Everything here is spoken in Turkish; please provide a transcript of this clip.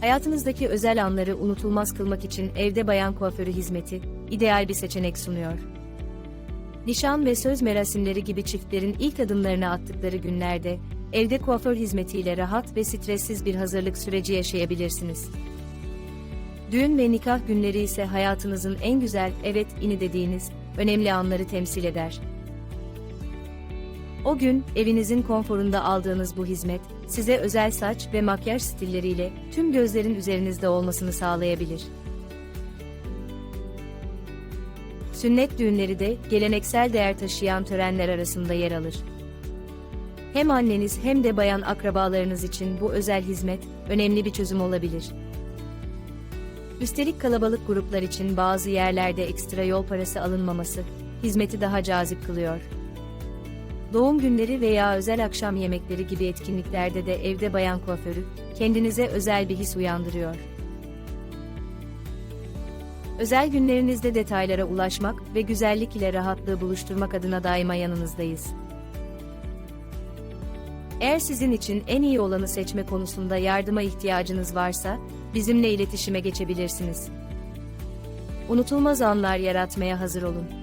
Hayatınızdaki özel anları unutulmaz kılmak için evde bayan kuaförü hizmeti ideal bir seçenek sunuyor. Nişan ve söz merasimleri gibi çiftlerin ilk adımlarını attıkları günlerde evde kuaför hizmetiyle rahat ve stressiz bir hazırlık süreci yaşayabilirsiniz. Düğün ve nikah günleri ise hayatınızın en güzel, evet ini dediğiniz önemli anları temsil eder. O gün evinizin konforunda aldığınız bu hizmet size özel saç ve makyaj stilleriyle tüm gözlerin üzerinizde olmasını sağlayabilir. Sünnet düğünleri de geleneksel değer taşıyan törenler arasında yer alır. Hem anneniz hem de bayan akrabalarınız için bu özel hizmet önemli bir çözüm olabilir. Üstelik kalabalık gruplar için bazı yerlerde ekstra yol parası alınmaması hizmeti daha cazip kılıyor. Doğum günleri veya özel akşam yemekleri gibi etkinliklerde de evde bayan kuaförü kendinize özel bir his uyandırıyor. Özel günlerinizde detaylara ulaşmak ve güzellik ile rahatlığı buluşturmak adına daima yanınızdayız. Eğer sizin için en iyi olanı seçme konusunda yardıma ihtiyacınız varsa, bizimle iletişime geçebilirsiniz. Unutulmaz anlar yaratmaya hazır olun.